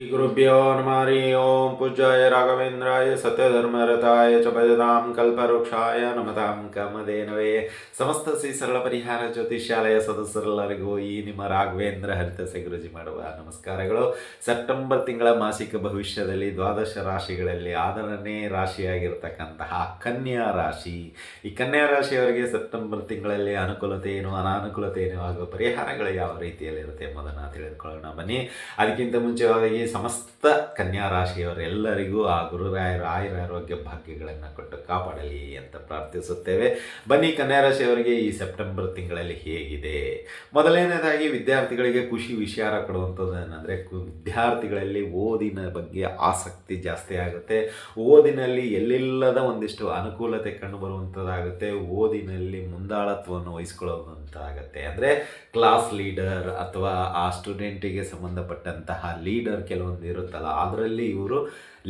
गुरुभ्यो नमः हरि ओं पूज्याय राघवेन्द्राय सत्यधर्मरताय च भजतां ಕಲ್ಪವೃಕ್ಷಾಯ ನಮತಾಂ ಕಮದೇನವೇ ಸಮಸ್ತ ಶ್ರೀ ಸರಳ ಪರಿಹಾರ ಜ್ಯೋತಿಷ್ಯಾಲಯ ಸದಸ್ಯರೆಲ್ಲರಿಗೂ ಈ ನಿಮ್ಮ ರಾಘವೇಂದ್ರ ಹರಿತಸೆ ಗುರುಜಿ ಮಾಡುವ ನಮಸ್ಕಾರಗಳು ಸೆಪ್ಟೆಂಬರ್ ತಿಂಗಳ ಮಾಸಿಕ ಭವಿಷ್ಯದಲ್ಲಿ ದ್ವಾದಶ ರಾಶಿಗಳಲ್ಲಿ ಆದರನೇ ರಾಶಿಯಾಗಿರ್ತಕ್ಕಂತಹ ಕನ್ಯಾ ರಾಶಿ ಈ ಕನ್ಯಾ ರಾಶಿಯವರಿಗೆ ಸೆಪ್ಟೆಂಬರ್ ತಿಂಗಳಲ್ಲಿ ಅನುಕೂಲತೆ ಏನು ಅನಾನುಕೂಲತೆ ಏನು ಹಾಗೂ ಪರಿಹಾರಗಳು ಯಾವ ರೀತಿಯಲ್ಲಿರುತ್ತೆ ಎಂಬುದನ್ನು ತಿಳಿದುಕೊಳ್ಳೋಣ ಬನ್ನಿ ಅದಕ್ಕಿಂತ ಮುಂಚೆವಾಗಿ ಸಮಸ್ತ ಕನ್ಯಾ ರಾಶಿಯವರೆಲ್ಲರಿಗೂ ಆ ಗುರುರಾಯರ ಆಯುರ ಆರೋಗ್ಯ ಭಾಗ್ಯಗಳನ್ನು ಕೊಟ್ಟು ಕಾಪಾಡಲಿ ಅಂತ ಪ್ರಾರ್ಥಿಸುತ್ತೇವೆ. ಬನ್ನಿ ಕನ್ಯಾ ರಾಶಿಯವರಿಗೆ ಈ ಸೆಪ್ಟೆಂಬರ್ ತಿಂಗಳಲ್ಲಿ ಹೇಗಿದೆ? ಮೊದಲನೇದಾಗಿ ವಿದ್ಯಾರ್ಥಿಗಳಿಗೆ ಖುಷಿ ವಿಚಾರ ಕೊಡುವಂಥದ್ದು ಏನಂದರೆ ವಿದ್ಯಾರ್ಥಿಗಳಲ್ಲಿ ಓದಿನ ಬಗ್ಗೆ ಆಸಕ್ತಿ ಜಾಸ್ತಿ ಆಗುತ್ತೆ. ಓದಿನಲ್ಲಿ ಎಲ್ಲಿಲ್ಲದ ಒಂದಿಷ್ಟು ಅನುಕೂಲತೆ ಕಂಡು ಬರುವಂಥದ್ದಾಗುತ್ತೆ. ಓದಿನಲ್ಲಿ ಮುಂದಾಳತ್ವವನ್ನು ವಹಿಸ್ಕೊಳ್ಳುವಂತಾಗುತ್ತೆ. ಅಂದರೆ ಕ್ಲಾಸ್ ಲೀಡರ್ ಅಥವಾ ಆ ಸ್ಟೂಡೆಂಟಿಗೆ ಸಂಬಂಧಪಟ್ಟಂತಹ ಲೀಡರ್ ಕೆಲವೊಂದು ಇರುತ್ತಲ್ಲ, ಅದರಲ್ಲಿ ಇವರು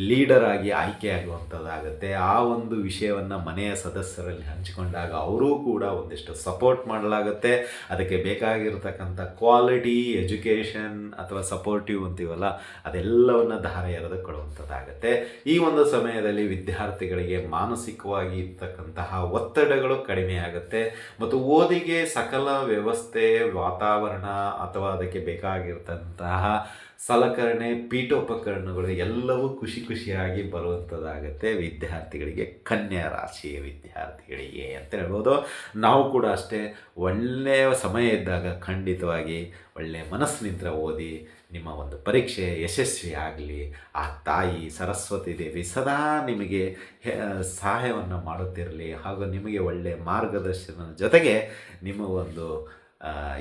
ಲೀಡರ್ ಆಗಿ ಆಯ್ಕೆಯಾಗುವಂಥದ್ದಾಗುತ್ತೆ ಆ ಒಂದು ವಿಷಯವನ್ನು ಮನೆಯ ಸದಸ್ಯರಲ್ಲಿ ಹಂಚಿಕೊಂಡಾಗ ಅವರೂ ಕೂಡ ಒಂದಿಷ್ಟು ಸಪೋರ್ಟ್ ಮಾಡಲಾಗುತ್ತೆ. ಅದಕ್ಕೆ ಬೇಕಾಗಿರ್ತಕ್ಕಂಥ ಕ್ವಾಲಿಟಿ ಎಜುಕೇಷನ್ ಅಥವಾ ಸಪೋರ್ಟಿವ್ ಅಂತೀವಲ್ಲ, ಅದೆಲ್ಲವನ್ನು ಧಾರೆ ಎರೆದು ಕೊಡುವಂಥದ್ದಾಗುತ್ತೆ. ಈ ಒಂದು ಸಮಯದಲ್ಲಿ ವಿದ್ಯಾರ್ಥಿಗಳಿಗೆ ಮಾನಸಿಕವಾಗಿ ಇರ್ತಕ್ಕಂತಹ ಒತ್ತಡಗಳು ಕಡಿಮೆ ಆಗುತ್ತೆ. ಮತ್ತು ಓದಿಗೆ ಸಕಲ ವ್ಯವಸ್ಥೆ, ವಾತಾವರಣ ಅಥವಾ ಅದಕ್ಕೆ ಬೇಕಾಗಿರ್ತಂತಹ ಸಲಕರಣೆ, ಪೀಠೋಪಕರಣಗಳು ಎಲ್ಲವೂ ಖುಷಿ ಖುಷಿಯಾಗಿ ಬರುವಂಥದ್ದಾಗುತ್ತೆ ವಿದ್ಯಾರ್ಥಿಗಳಿಗೆ, ಕನ್ಯಾ ರಾಶಿಯ ವಿದ್ಯಾರ್ಥಿಗಳಿಗೆ ಅಂತ ಹೇಳ್ಬೋದು. ನಾವು ಕೂಡ ಅಷ್ಟೇ ಒಳ್ಳೆಯ ಸಮಯ ಇದ್ದಾಗ ಖಂಡಿತವಾಗಿ ಒಳ್ಳೆಯ ಮನಸ್ಸಿನಿಂದ ಓದಿ ನಿಮ್ಮ ಒಂದು ಪರೀಕ್ಷೆ ಯಶಸ್ವಿ ಆಗಲಿ, ಆ ತಾಯಿ ಸರಸ್ವತಿ ದೇವಿ ಸದಾ ನಿಮಗೆ ಸಹಾಯವನ್ನು ಮಾಡುತ್ತಿರಲಿ ಹಾಗೂ ನಿಮಗೆ ಒಳ್ಳೆಯ ಮಾರ್ಗದರ್ಶನದ ಜೊತೆಗೆ ನಿಮ್ಮ ಒಂದು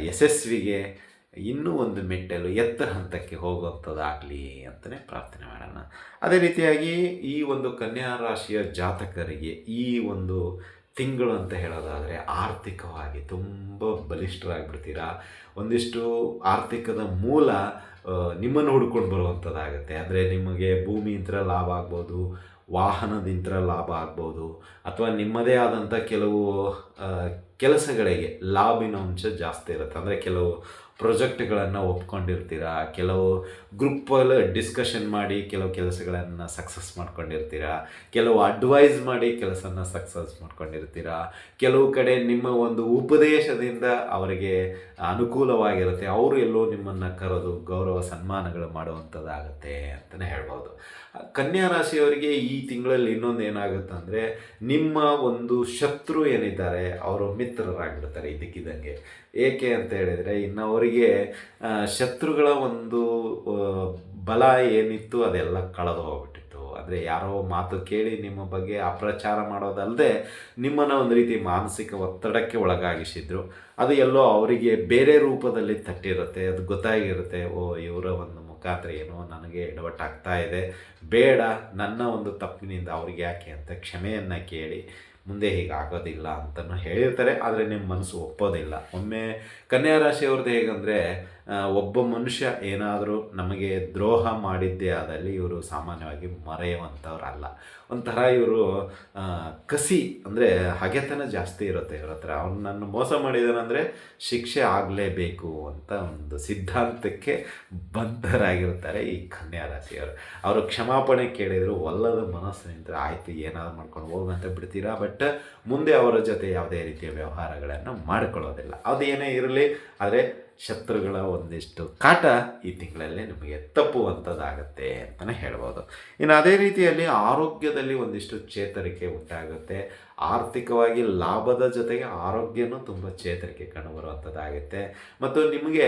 ಯಶಸ್ವಿಗೆ ಇನ್ನೂ ಒಂದು ಮೆಟ್ಟಲು ಎತ್ತರ ಹಂತಕ್ಕೆ ಹೋಗುವಂಥದ್ದಾಗಲಿ ಅಂತಲೇ ಪ್ರಾರ್ಥನೆ ಮಾಡೋಣ. ಅದೇ ರೀತಿಯಾಗಿ ಈ ಒಂದು ಕನ್ಯಾ ರಾಶಿಯ ಜಾತಕರಿಗೆ ಈ ಒಂದು ತಿಂಗಳು ಅಂತ ಹೇಳೋದಾದರೆ ಆರ್ಥಿಕವಾಗಿ ತುಂಬ ಬಲಿಷ್ಠರಾಗ್ಬಿಡ್ತೀರಾ? ಒಂದಿಷ್ಟು ಆರ್ಥಿಕದ ಮೂಲ ನಿಮ್ಮನ್ನು ಹುಡ್ಕೊಂಡು ಬರುವಂಥದ್ದಾಗುತ್ತೆ. ಅಂದರೆ ನಿಮಗೆ ಭೂಮಿಯಿಂದ ಲಾಭ ಆಗ್ಬೋದು ವಾಹನದಿಂದ ಲಾಭ ಆಗ್ಬೋದು, ಅಥವಾ ನಿಮ್ಮದೇ ಆದಂಥ ಕೆಲವು ಕೆಲಸಗಳಿಗೆ ಲಾಭಿನ ಅಂಶ ಜಾಸ್ತಿ ಇರುತ್ತೆ. ಅಂದರೆ ಕೆಲವು ಪ್ರಾಜೆಕ್ಟ್ಗಳನ್ನು ಒಪ್ಕೊಂಡಿರ್ತೀರಾ? ಕೆಲವು ಗ್ರೂಪಲ್ಲಿ ಡಿಸ್ಕಷನ್ ಮಾಡಿ ಕೆಲವು ಕೆಲಸಗಳನ್ನು ಸಕ್ಸಸ್ ಮಾಡ್ಕೊಂಡಿರ್ತೀರಾ? ಕೆಲವು ಅಡ್ವೈಸ್ ಮಾಡಿ ಕೆಲಸನ ಸಕ್ಸಸ್ ಮಾಡ್ಕೊಂಡಿರ್ತೀರಾ? ಕೆಲವು ಕಡೆ ನಿಮ್ಮ ಒಂದು ಉಪದೇಶದಿಂದ ಅವರಿಗೆ ಅನುಕೂಲವಾಗಿರುತ್ತೆ. ಅವರು ಎಲ್ಲೋ ನಿಮ್ಮನ್ನು ಕರೆದು ಗೌರವ ಸನ್ಮಾನಗಳು ಮಾಡುವಂಥದ್ದಾಗುತ್ತೆ ಅಂತಲೇ ಹೇಳ್ಬೋದು. ಕನ್ಯಾ ರಾಶಿಯವರಿಗೆ ಈ ತಿಂಗಳಲ್ಲಿ ಇನ್ನೊಂದು ಏನಾಗುತ್ತೆ ಅಂದರೆ ನಿಮ್ಮ ಒಂದು ಶತ್ರು ಏನಿದ್ದಾರೆ, ಅವರು ಮಿತ್ರರಾಗ್ಬಿಡ್ತಾರೆ ಇದಕ್ಕಿದ್ದಂಗೆ. ಏಕೆ ಅಂತ ಹೇಳಿದರೆ, ಇನ್ನು ಅವರಿಗೆ ಶತ್ರುಗಳ ಒಂದು ಬಲ ಏನಿತ್ತು ಅದೆಲ್ಲ ಕಳೆದು ಹೋಗ್ಬಿಟ್ಟಿತ್ತು. ಅಂದರೆ ಯಾರೋ ಮಾತು ಕೇಳಿ ನಿಮ್ಮ ಬಗ್ಗೆ ಅಪ್ರಚಾರ ಮಾಡೋದಲ್ಲದೆ ನಿಮ್ಮನ್ನು ಒಂದು ರೀತಿ ಮಾನಸಿಕ ಒತ್ತಡಕ್ಕೆ ಒಳಗಾಗಿಸಿದ್ರು. ಅದು ಎಲ್ಲೋ ಅವರಿಗೆ ಬೇರೆ ರೂಪದಲ್ಲಿ ತಟ್ಟಿರುತ್ತೆ, ಅದು ಗೊತ್ತಾಗಿರುತ್ತೆ, ಓ, ಇವರ ಒಂದು ಮುಖಾಂತರ ಏನೋ ನನಗೆ ಎಡವಟ್ಟಾಗ್ತಾ ಇದೆ. ಬೇಡ, ನನ್ನ ಒಂದು ತಪ್ಪಿನಿಂದ ಅವ್ರಿಗೆ ಯಾಕೆ ಅಂತ ಕ್ಷಮೆಯನ್ನು ಕೇಳಿ. ಮುಂದೆ ಹೀಗೆ ಆಗೋದಿಲ್ಲ ಅಂತಲೂ ಹೇಳಿರ್ತಾರೆ, ಆದರೆ ನಿಮ್ಮ ಮನಸ್ಸು ಒಪ್ಪೋದಿಲ್ಲ. ಒಮ್ಮೆ ಕನ್ಯಾ ರಾಶಿಯವ್ರದ್ದು ಹೇಗಂದರೆ ಒಬ್ಬ ಮನುಷ್ಯ ಏನಾದರೂ ನಮಗೆ ದ್ರೋಹ ಮಾಡಿದ್ದೇ ಆದಲ್ಲಿ ಇವರು ಸಾಮಾನ್ಯವಾಗಿ ಮರೆಯುವಂಥವ್ರಲ್ಲ. ಒಂಥರ ಇವರು ಕಸಿ ಅಂದರೆ ಹಗೆತನ ಜಾಸ್ತಿ ಇರುತ್ತೆ ಇವ್ರ ಹತ್ರ. ಅವ್ನು ನನ್ನ ಮೋಸ ಮಾಡಿದಾನಂದರೆ ಶಿಕ್ಷೆ ಆಗಲೇಬೇಕು ಅಂತ ಒಂದು ಸಿದ್ಧಾಂತಕ್ಕೆ ಬದ್ಧರಾಗಿರ್ತಾರೆ ಈ ಕನ್ಯಾ ರಾಶಿಯವರು. ಅವರು ಕ್ಷಮಾಪಣೆ ಕೇಳಿದರು, ಒಲ್ಲದ ಮನಸ್ಸಿನಿಂದ ಆಯಿತು, ಏನಾದರೂ ಮಾಡ್ಕೊಂಡು ಹೋಗಂತ ಬಿಡ್ತೀರಾ? ಬಟ್ ಮುಂದೆ ಅವರ ಜೊತೆ ಯಾವುದೇ ರೀತಿಯ ವ್ಯವಹಾರಗಳನ್ನು ಮಾಡಿಕೊಳ್ಳೋದಿಲ್ಲ. ಅದೇನೇ ಇರಲಿ, ಆದರೆ ಶತ್ರುಗಳ ಒಂದಿಷ್ಟು ಕಾಟ ಈ ತಿಂಗಳಲ್ಲಿ ನಿಮಗೆ ತಪ್ಪುವಂಥದ್ದಾಗುತ್ತೆ ಅಂತಲೇ ಹೇಳ್ಬೋದು. ಇನ್ನು ಅದೇ ರೀತಿಯಲ್ಲಿ ಆರೋಗ್ಯದಲ್ಲಿ ಒಂದಿಷ್ಟು ಚೇತರಿಕೆ ಉಂಟಾಗುತ್ತೆ. ಆರ್ಥಿಕವಾಗಿ ಲಾಭದ ಜೊತೆಗೆ ಆರೋಗ್ಯನೂ ತುಂಬ ಚೇತರಿಕೆ ಕಂಡುಬರುವಂಥದ್ದಾಗುತ್ತೆ. ಮತ್ತು ನಿಮಗೆ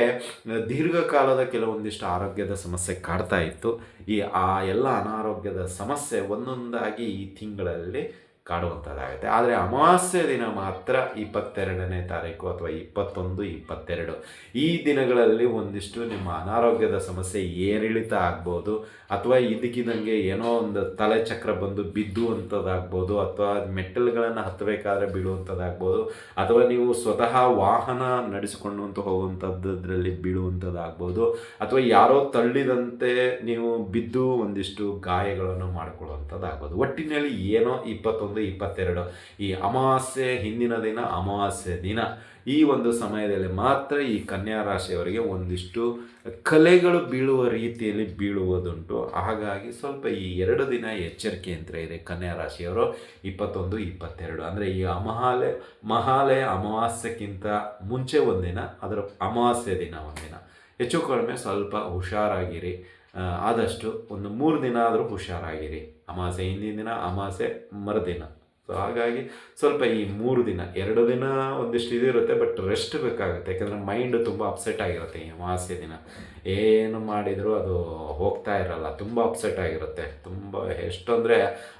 ದೀರ್ಘಕಾಲದ ಕೆಲವೊಂದಿಷ್ಟು ಆರೋಗ್ಯದ ಸಮಸ್ಯೆ ಕಾಡ್ತಾ ಇತ್ತು. ಈ ಆ ಎಲ್ಲ ಅನಾರೋಗ್ಯದ ಸಮಸ್ಯೆ ಒಂದೊಂದಾಗಿ ಈ ತಿಂಗಳಲ್ಲಿ ಕಾಡುವಂಥದ್ದಾಗುತ್ತೆ ಆದರೆ ಅಮಾವಾಸ್ಯೆ ದಿನ ಮಾತ್ರ ಇಪ್ಪತ್ತೆರಡನೇ ತಾರೀಕು ಅಥವಾ ಇಪ್ಪತ್ತೊಂದು, ಇಪ್ಪತ್ತೆರಡು. ಈ ದಿನಗಳಲ್ಲಿ ಒಂದಿಷ್ಟು ನಿಮ್ಮ ಅನಾರೋಗ್ಯದ ಸಮಸ್ಯೆ ಏರಿಳಿತ ಆಗ್ಬೋದು, ಅಥವಾ ಇದಕ್ಕಿದಂಗೆ ಏನೋ ಒಂದು ತಲೆ ಚಕ್ರ ಬಂದು ಬಿದ್ದು ಅಂಥದ್ದಾಗ್ಬೋದು ಅಥವಾ ಮೆಟ್ಟಲುಗಳನ್ನು ಹತ್ತಬೇಕಾದ್ರೆ ಬೀಳುವಂಥದ್ದಾಗ್ಬೋದು, ಅಥವಾ ನೀವು ಸ್ವತಃ ವಾಹನ ನಡೆಸಿಕೊಂಡು ಅಂತ ಹೋಗುವಂಥದ್ರಲ್ಲಿ ಬೀಳುವಂಥದ್ದಾಗ್ಬೋದು, ಅಥವಾ ಯಾರೋ ತಳ್ಳಿದಂತೆ ನೀವು ಬಿದ್ದು ಒಂದಿಷ್ಟು ಗಾಯಗಳನ್ನು ಮಾಡಿಕೊಳ್ಳುವಂಥದ್ದಾಗ್ಬೋದು. ಒಟ್ಟಿನಲ್ಲಿ ಏನೋ ಇಪ್ಪತ್ತೊಂದು ಇಪ್ಪತ್ತೊಂದು, ಇಪ್ಪತ್ತೆರಡು. ಈ ಅಮಾವಾಸ್ಯೆ ಹಿಂದಿನ ದಿನ ಅಮಾವಾಸ್ಯೆ ದಿನ. ಈ ಒಂದು ಸಮಯದಲ್ಲಿ ಮಾತ್ರ ಈ ಕನ್ಯಾ ರಾಶಿಯವರಿಗೆ ಒಂದಿಷ್ಟು ಕಲೆಗಳು ಬೀಳುವ ರೀತಿಯಲ್ಲಿ ಬೀಳುವುದುಂಟು. ಹಾಗಾಗಿ ಸ್ವಲ್ಪ ಈ ಎರಡು ದಿನ ಎಚ್ಚರಿಕೆ ಅಂತ ಇದೆ ಕನ್ಯಾ ರಾಶಿಯವರು. ಇಪ್ಪತ್ತೊಂದು, ಇಪ್ಪತ್ತೆರಡು. ಅಂದರೆ ಈ ಅಮಹಾಲೆ ಮಹಾಲಯ ಅಮಾವಾಸ್ಯಕ್ಕಿಂತ ಮುಂಚೆ ಒಂದಿನ, ಅದರ ಅಮಾವಾಸ್ಯೆ ದಿನ ಒಂದಿನ. ಹೆಚ್ಚು ಕಡಿಮೆ ಸ್ವಲ್ಪ ಹುಷಾರಾಗಿರಿ. ಆದಷ್ಟು ಒಂದು ಮೂರು ದಿನ ಆದರೂ ಹುಷಾರಾಗಿರಿ. අමාසය ඉන්දියන් දෙනා අමාසය මර දෙනා ಸೊ ಹಾಗಾಗಿ ಸ್ವಲ್ಪ ಈ ಮೂರು ದಿನ, ಎರಡು ದಿನ ಒಂದಿಷ್ಟು ಇರುತ್ತೆ ಬಟ್ ರೆಸ್ಟ್ ಬೇಕಾಗುತ್ತೆ. ಯಾಕಂದರೆ ಮೈಂಡ್ ತುಂಬ ಅಪ್ಸೆಟ್ ಆಗಿರುತ್ತೆ ಈ ಅಮಾವಾಸ್ಯ ದಿನ. ಏನು ಮಾಡಿದರೂ ಅದು ಹೋಗ್ತಾ ಇರಲ್ಲ, ತುಂಬ ಅಪ್ಸೆಟ್ ಆಗಿರುತ್ತೆ. ತುಂಬ, ಎಷ್ಟು ಅಂದರೆ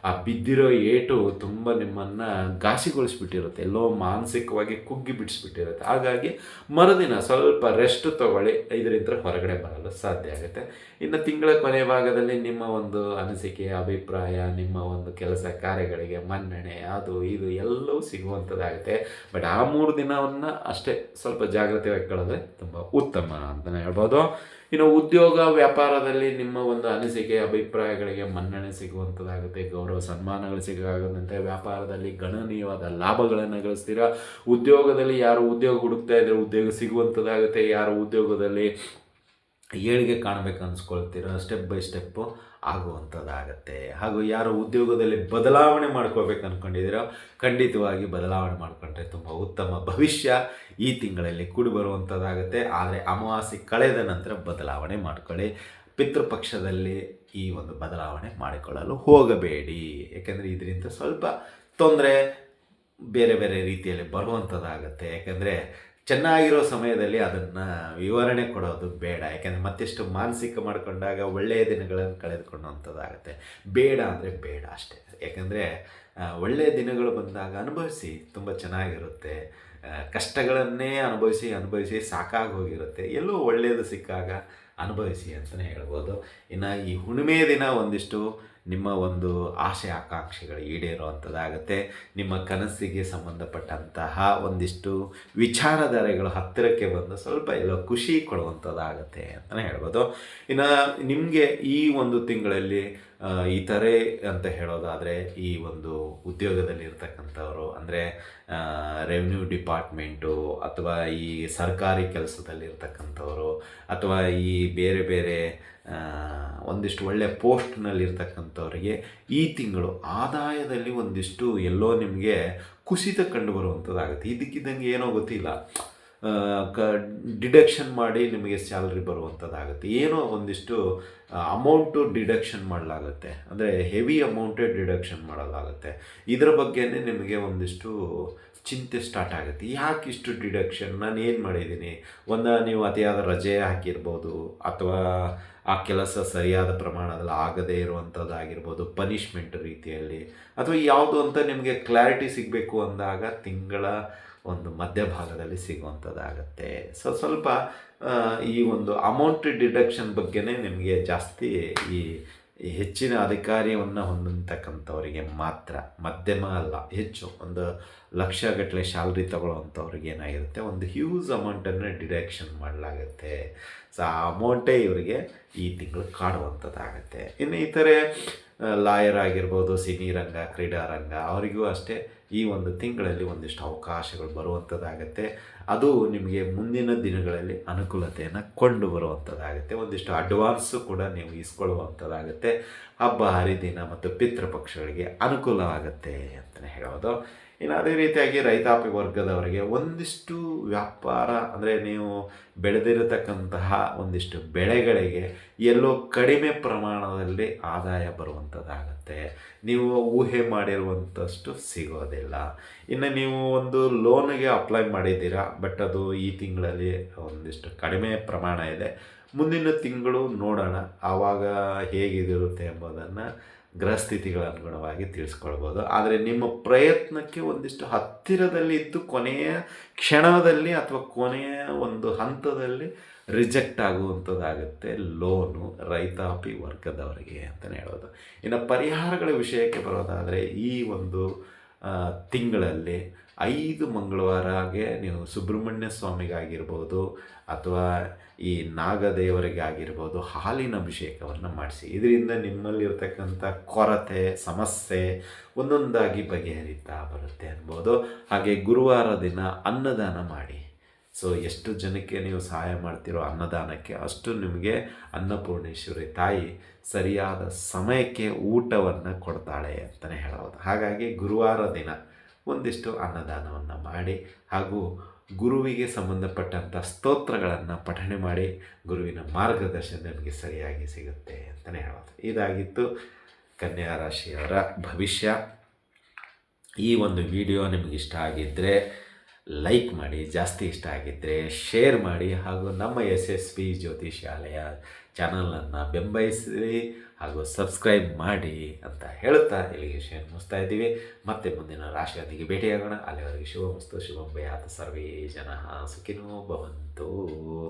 ಆ ಬಿದ್ದಿರೋ ಏಟು ತುಂಬ ನಿಮ್ಮನ್ನು ಘಾಸಿಗೊಳಿಸ್ಬಿಟ್ಟಿರುತ್ತೆ. ಎಲ್ಲೋ ಮಾನಸಿಕವಾಗಿ ಕುಗ್ಗಿ ಬಿಡಿಸ್ಬಿಟ್ಟಿರುತ್ತೆ. ಹಾಗಾಗಿ ಮರುದಿನ ಸ್ವಲ್ಪ ರೆಸ್ಟ್ ತೊಗೊಳ್ಳಿ. ಇದರಿಂದ ಹೊರಗಡೆ ಬರಲು ಸಾಧ್ಯ ಆಗುತ್ತೆ. ಇನ್ನು ತಿಂಗಳ ಕೊನೆ ಭಾಗದಲ್ಲಿ ನಿಮ್ಮ ಒಂದು ಅನಿಸಿಕೆ, ಅಭಿಪ್ರಾಯ, ನಿಮ್ಮ ಒಂದು ಕೆಲಸ ಕಾರ್ಯಗಳಿಗೆ ಮನ್ನಣೆ ಅದು, ಇದು ಎಲ್ಲವೂ ಸಿಗುವಂಥದ್ದಾಗುತ್ತೆ. ಬಟ್ ಆ ಮೂರು ದಿನವನ್ನು ಅಷ್ಟೇ ಸ್ವಲ್ಪ ಜಾಗ್ರತೆ ಕಳೆದ್ರೆ ತುಂಬ ಉತ್ತಮ ಅಂತಲೇ ಹೇಳ್ಬೋದು. ಇನ್ನು ಉದ್ಯೋಗ ವ್ಯಾಪಾರದಲ್ಲಿ ನಿಮ್ಮ ಒಂದು ಅನಿಸಿಕೆ, ಅಭಿಪ್ರಾಯಗಳಿಗೆ ಮನ್ನಣೆ ಸಿಗುವಂಥದ್ದಾಗುತ್ತೆ, ಗೌರವ ಸನ್ಮಾನಗಳು ಸಿಗಾಗದಂತೆ ವ್ಯಾಪಾರದಲ್ಲಿ ಗಣನೀಯವಾದ ಲಾಭಗಳನ್ನು ಗಳಿಸ್ತೀರಾ? ಉದ್ಯೋಗದಲ್ಲಿ ಯಾರು ಉದ್ಯೋಗ ಹುಡುಕ್ತಾ ಇದ್ರೆ ಉದ್ಯೋಗ ಸಿಗುವಂಥದ್ದಾಗುತ್ತೆ? ಯಾರು ಉದ್ಯೋಗದಲ್ಲಿ ಏಳಿಗೆ ಕಾಣಬೇಕು ಅನ್ಸ್ಕೊಳ್ತೀರೋ? ಸ್ಟೆಪ್ ಬೈ ಸ್ಟೆಪ್ಪು ಆಗುವಂಥದ್ದಾಗತ್ತೆ. ಹಾಗೂ ಯಾರು ಉದ್ಯೋಗದಲ್ಲಿ ಬದಲಾವಣೆ ಮಾಡ್ಕೋಬೇಕು ಅಂದ್ಕೊಂಡಿದ್ದೀರೋ ಖಂಡಿತವಾಗಿ ಬದಲಾವಣೆ ಮಾಡಿಕೊಂಡ್ರೆ ತುಂಬ ಉತ್ತಮ ಭವಿಷ್ಯ ಈ ತಿಂಗಳಲ್ಲಿ ಕೂಡಿ ಬರುವಂಥದ್ದಾಗುತ್ತೆ ಆದರೆ ಅಮಾವಾಸ್ಯೆ ಕಳೆದ ನಂತರ ಬದಲಾವಣೆ ಮಾಡ್ಕೊಳ್ಳಿ. ಪಿತೃಪಕ್ಷದಲ್ಲಿ ಈ ಒಂದು ಬದಲಾವಣೆ ಮಾಡಿಕೊಳ್ಳಲು ಹೋಗಬೇಡಿ. ಯಾಕೆಂದರೆ ಇದರಿಂದ ಸ್ವಲ್ಪ ತೊಂದರೆ ಬೇರೆ ಬೇರೆ ರೀತಿಯಲ್ಲಿ ಬರುವಂಥದ್ದಾಗತ್ತೆ. ಯಾಕೆಂದರೆ ಚೆನ್ನಾಗಿರೋ ಸಮಯದಲ್ಲಿ ಅದನ್ನು ವಿವರಣೆ ಕೊಡೋದು ಬೇಡ. ಯಾಕೆಂದರೆ ಮತ್ತಿಷ್ಟು ಮಾನಸಿಕ ಮಾಡಿಕೊಂಡಾಗ ಒಳ್ಳೆಯ ದಿನಗಳನ್ನು ಕಳೆದುಕೊಂಡಂಥದ್ದಾಗುತ್ತೆ ಬೇಡ ಅಂದರೆ ಬೇಡ ಅಷ್ಟೇ. ಯಾಕೆಂದರೆ ಒಳ್ಳೆಯ ದಿನಗಳು ಬಂದಾಗ ಅನುಭವಿಸಿ ತುಂಬ ಚೆನ್ನಾಗಿರುತ್ತೆ. ಕಷ್ಟಗಳನ್ನೇ ಅನುಭವಿಸಿ ಅನುಭವಿಸಿ ಸಾಕಾಗಿ ಹೋಗಿರುತ್ತೆ ಎಲ್ಲೋ ಒಳ್ಳೆಯದು ಸಿಕ್ಕಾಗ ಅನುಭವಿಸಿ ಅಂತಲೇ ಹೇಳ್ಬೋದು. ಇನ್ನು ಈ ಹುಣ್ಣಿಮೆ ದಿನ ಒಂದಿಷ್ಟು ನಿಮ್ಮ ಒಂದು ಆಸೆ ಆಕಾಂಕ್ಷೆಗಳು ಈಡೇರುವಂಥದ್ದಾಗುತ್ತೆ. ನಿಮ್ಮ ಕನಸಿಗೆ ಸಂಬಂಧಪಟ್ಟಂತಹ ಒಂದಿಷ್ಟು ವಿಚಾರಧಾರೆಗಳು ಹತ್ತಿರಕ್ಕೆ ಬಂದು ಸ್ವಲ್ಪ ಎಲ್ಲ ಖುಷಿ ಕೊಡುವಂಥದ್ದಾಗುತ್ತೆ ಅಂತಲೇ ಹೇಳ್ಬೋದು. ಇನ್ನು ನಿಮಗೆ ಈ ಒಂದು ತಿಂಗಳಲ್ಲಿ ಇತರೆ ಅಂತ ಹೇಳೋದಾದರೆ ಈ ಒಂದು ಉದ್ಯೋಗದಲ್ಲಿ ಇರ್ತಕ್ಕಂಥವ್ರು ಅಂದರೆ ರೆವಿನ್ಯೂ ಡಿಪಾರ್ಟ್ಮೆಂಟು ಅಥವಾ ಈ ಸರ್ಕಾರಿ ಕೆಲಸದಲ್ಲಿ ಇರ್ತಕ್ಕಂಥವ್ರು ಅಥವಾ ಈ ಬೇರೆ ಬೇರೆ ಒಂದಿಷ್ಟು ಒಳ್ಳೆಯ ಪೋಸ್ಟ್ನಲ್ಲಿರ್ತಕ್ಕಂಥವ್ರಿಗೆ ಈ ತಿಂಗಳು ಆದಾಯದಲ್ಲಿ ಒಂದಿಷ್ಟು ಎಲ್ಲೋ ನಿಮಗೆ ಕುಸಿತ ಕಂಡು ಬರುವಂಥದ್ದಾಗುತ್ತೆ. ಇದಕ್ಕಿದ್ದಂಗೆ ಏನೋ ಗೊತ್ತಿಲ್ಲ. ಕ, ಡಿಡಕ್ಷನ್ ಮಾಡಿ ನಿಮಗೆ ಸ್ಯಾಲ್ರಿ ಬರುವಂಥದ್ದಾಗುತ್ತೆ. ಏನೋ ಒಂದಿಷ್ಟು ಅಮೌಂಟು ಡಿಡಕ್ಷನ್ ಮಾಡಲಾಗುತ್ತೆ. ಅಂದರೆ ಹೆವಿ ಅಮೌಂಟೇ ಡಿಡಕ್ಷನ್ ಮಾಡಲಾಗುತ್ತೆ. ಇದರ ಬಗ್ಗೆನೇ ನಿಮಗೆ ಒಂದಿಷ್ಟು ಚಿಂತೆ ಸ್ಟಾರ್ಟ್ ಆಗುತ್ತೆ. ಯಾಕೆ ಇಷ್ಟು ಡಿಡಕ್ಷನ್ ನಾನು ಏನು ಮಾಡಿದ್ದೀನಿ? ಒಂದು ನೀವು ಅತಿಯಾದ ರಜೆ ಹಾಕಿರ್ಬೋದು, ಅಥವಾ ಆ ಕೆಲಸ ಸರಿಯಾದ ಪ್ರಮಾಣದಲ್ಲಿ ಆಗದೇ ಇರುವಂಥದ್ದಾಗಿರ್ಬೋದು ಪನಿಷ್ಮೆಂಟ್ ರೀತಿಯಲ್ಲಿ, ಅಥವಾ ಯಾವುದು ಅಂತ ನಿಮಗೆ ಕ್ಲಾರಿಟಿ ಸಿಗಬೇಕು ಅಂದಾಗ ತಿಂಗಳ ಒಂದು ಮಧ್ಯಭಾಗದಲ್ಲಿ ಸಿಗುವಂಥದ್ದಾಗತ್ತೆ ಸೊ ಸ್ವಲ್ಪ ಈ ಒಂದು ಅಮೌಂಟ್ ಡಿಡಕ್ಷನ್ ಬಗ್ಗೆನೇ ನಿಮಗೆ ಜಾಸ್ತಿ ಈ ಹೆಚ್ಚಿನ ಅಧಿಕಾರಿಯನ್ನು ಹೊಂದತಕ್ಕಂಥವರಿಗೆ ಮಾತ್ರ, ಮಧ್ಯಮ ಅಲ್ಲ, ಹೆಚ್ಚು. ಒಂದು ಲಕ್ಷಗಟ್ಟಲೆ ಸ್ಯಾಲ್ರಿ ತಗೊಳ್ಳೋವಂಥವ್ರಿಗೆ ಏನಾಗಿರುತ್ತೆ? ಒಂದು ಹ್ಯೂಜ್ ಅಮೌಂಟನ್ನು ಡಿಡಕ್ಷನ್ ಮಾಡಲಾಗುತ್ತೆ. ಸೊ ಆ ಅಮೌಂಟೇ ಇವರಿಗೆ ಈ ತಿಂಗಳು ಕಾಡುವಂಥದ್ದಾಗುತ್ತೆ. ಇನ್ನು ಇತರೆ ಲಾಯರ್ ಆಗಿರ್ಬೋದು ಸಿನಿ ರಂಗ, ಕ್ರೀಡಾ ರಂಗ, ಅವರಿಗೂ ಅಷ್ಟೇ ಈ ಒಂದು ತಿಂಗಳಲ್ಲಿ ಒಂದಿಷ್ಟು ಅವಕಾಶಗಳು ಬರುವಂಥದ್ದಾಗತ್ತೆ. ಅದು ನಿಮಗೆ ಮುಂದಿನ ದಿನಗಳಲ್ಲಿ ಅನುಕೂಲತೆಯನ್ನು ಕೊಂಡು ಬರುವಂಥದ್ದಾಗುತ್ತೆ ಒಂದಿಷ್ಟು ಅಡ್ವಾನ್ಸು ಕೂಡ ನೀವು ಇಸ್ಕೊಳ್ಳುವಂಥದ್ದಾಗುತ್ತೆ ಹಬ್ಬ, ಹರಿದಿನ ಮತ್ತು ಪಿತೃಪಕ್ಷಗಳಿಗೆ ಅನುಕೂಲವಾಗುತ್ತೆ ಅಂತಲೇ ಹೇಳೋದು. ಇನ್ನು ಅದೇ ರೀತಿಯಾಗಿ ರೈತಾಪಿ ವರ್ಗದವರಿಗೆ ಒಂದಿಷ್ಟು ವ್ಯಾಪಾರ ಅಂದರೆ ನೀವು ಬೆಳೆದಿರತಕ್ಕಂತಹ ಒಂದಿಷ್ಟು ಬೆಳೆಗಳಿಗೆ ಎಲ್ಲೋ ಕಡಿಮೆ ಪ್ರಮಾಣದಲ್ಲಿ ಆದಾಯ ಬರುವಂಥದ್ದಾಗತ್ತೆ ನೀವು ಊಹೆ ಮಾಡಿರುವಂಥಷ್ಟು ಸಿಗೋದಿಲ್ಲ. ಇನ್ನು ನೀವು ಒಂದು ಲೋನಿಗೆ ಅಪ್ಲೈ ಮಾಡಿದ್ದೀರಾ, ಬಟ್ ಅದು ಈ ತಿಂಗಳಲ್ಲಿ ಒಂದಿಷ್ಟು ಕಡಿಮೆ ಪ್ರಮಾಣ ಇದೆ. ಮುಂದಿನ ತಿಂಗಳು ನೋಡೋಣ, ಆವಾಗ ಹೇಗಿದಿರುತ್ತೆ ಎಂಬುದನ್ನು ಗ್ರಹಸ್ಥಿತಿಗಳ ಅನುಗುಣವಾಗಿ ತಿಳಿಸ್ಕೊಳ್ಬೋದು. ಆದರೆ ನಿಮ್ಮ ಪ್ರಯತ್ನಕ್ಕೆ ಒಂದಿಷ್ಟು ಹತ್ತಿರದಲ್ಲಿ ಇದ್ದು ಕೊನೆಯ ಕ್ಷಣದಲ್ಲಿ ಅಥವಾ ಕೊನೆಯ ಒಂದು ಹಂತದಲ್ಲಿ ರಿಜೆಕ್ಟ್ ಆಗುವಂಥದ್ದಾಗುತ್ತೆ ಲೋನು ರೈತಾಪಿ ವರ್ಗದವರಿಗೆ ಅಂತಲೇ ಹೇಳೋದು. ಇನ್ನು ಪರಿಹಾರಗಳ ವಿಷಯಕ್ಕೆ ಬರೋದಾದರೆ ಈ ಒಂದು ತಿಂಗಳಲ್ಲಿ ಐದು ಮಂಗಳವಾರಗೆ ನೀವು ಸುಬ್ರಹ್ಮಣ್ಯ ಸ್ವಾಮಿಗಾಗಿರ್ಬೋದು ಅಥವಾ ಈ ನಾಗದೇವರಿಗೆ ಆಗಿರ್ಬೋದು ಹಾಲಿನ ಅಭಿಷೇಕವನ್ನು ಮಾಡಿಸಿ. ಇದರಿಂದ ನಿಮ್ಮಲ್ಲಿರ್ತಕ್ಕಂಥ ಕೊರತೆ, ಸಮಸ್ಯೆ ಒಂದೊಂದಾಗಿ ಬಗೆಹರಿತಾ ಬರುತ್ತೆ ಅನ್ಬೋದು. ಹಾಗೆ ಗುರುವಾರ ದಿನ ಅನ್ನದಾನ ಮಾಡಿ. ಸೊ ಎಷ್ಟು ಜನಕ್ಕೆ ನೀವು ಸಹಾಯ ಮಾಡ್ತಿರೋ ಅನ್ನದಾನಕ್ಕೆ ಅಷ್ಟು ನಿಮಗೆ ಅನ್ನಪೂರ್ಣೇಶ್ವರಿ ತಾಯಿ ಸರಿಯಾದ ಸಮಯಕ್ಕೆ ಊಟವನ್ನು ಕೊಡ್ತಾಳೆ ಅಂತಲೇ ಹೇಳಬಹುದು ಹಾಗಾಗಿ ಗುರುವಾರ ದಿನ ಒಂದಿಷ್ಟು ಅನ್ನದಾನವನ್ನು ಮಾಡಿ ಹಾಗೂ ಗುರುವಿಗೆ ಸಂಬಂಧಪಟ್ಟಂಥ ಸ್ತೋತ್ರಗಳನ್ನು ಪಠಣೆ ಮಾಡಿ ಗುರುವಿನ ಮಾರ್ಗದರ್ಶನ ನಮಗೆ ಸರಿಯಾಗಿ ಸಿಗುತ್ತೆ ಅಂತಲೇ ಹೇಳೋದು ಇದಾಗಿತ್ತು ಕನ್ಯಾ ರಾಶಿಯವರ ಭವಿಷ್ಯ. ಈ ಒಂದು ವಿಡಿಯೋ ನಿಮಗಿಷ್ಟ ಆಗಿದ್ದರೆ ಲೈಕ್ ಮಾಡಿ, ಜಾಸ್ತಿ ಇಷ್ಟ ಆಗಿದ್ದರೆ ಶೇರ್ ಮಾಡಿ ಹಾಗೂ ನಮ್ಮ ಎಸ್ ಎಸ್ ಪಿ ಜ್ಯೋತಿಷಾಲಯ ಚಾನಲನ್ನು ಬೆಂಬಲಿಸಿ ಹಾಗೂ ಸಬ್ಸ್ಕ್ರೈಬ್ ಮಾಡಿ ಅಂತ ಹೇಳುತ್ತಾ ಇಲ್ಲಿಗೆ ವಿಷಯ ಮುಗಿಸ್ತಾ ಇದ್ದೀವಿ. ಮತ್ತೆ ಮುಂದಿನ ರಾಶಿಯೊಂದಿಗೆ ಭೇಟಿಯಾಗೋಣ. ಅಲ್ಲಿವರೆಗೆ ಶುಭ ಮಸ್ತು ಶುಭಂ ಭಯಾತ್ ಸರ್ವೇ ಜನ, ಸುಖಿನೋ ಭವಂತು.